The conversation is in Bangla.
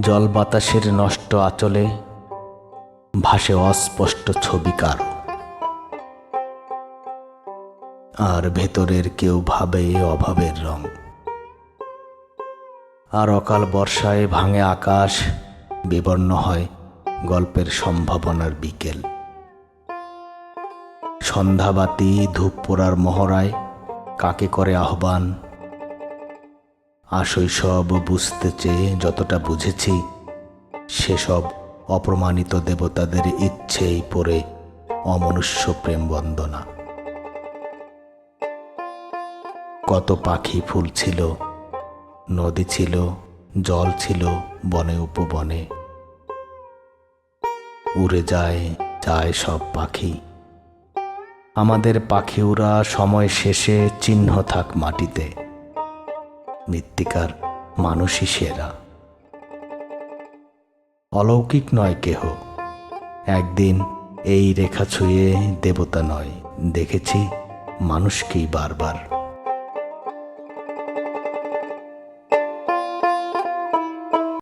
জল বাতাসের নষ্ট আচলে ভাসে অস্পষ্ট ছবি কারও আর ভেতরের কেউ ভাবে অভাবের রং। আর অকাল বর্ষায় ভাঙে আকাশ, বিবর্ণ হয় গল্পের সম্ভাবনার বিকেল। সন্ধ্যাবাতি ধূপ পোড়ার মহড়ায় কাকে করে আহ্বান আশৈশব বুঝতে চেয়ে যতটা বুঝেছি, সেসব অপ্রমাণিত দেবতাদের ইচ্ছেই পড়ে অমনুষ্য প্রেম বন্দনা। কত পাখি ফুল ছিল, নদী ছিল, জল ছিল বনে উপবনে। উড়ে যায় যায় সব পাখি। আমাদের পাখিউরা সময় শেষে চিহ্ন থাক মাটিতে। মৃত্তিকার মানুষই সেরা। অলৌকিক নয় কেহ। একদিন এই রেখা ছুঁয়ে দেবতা নয়। দেখেছি মানুষকেই বারবার।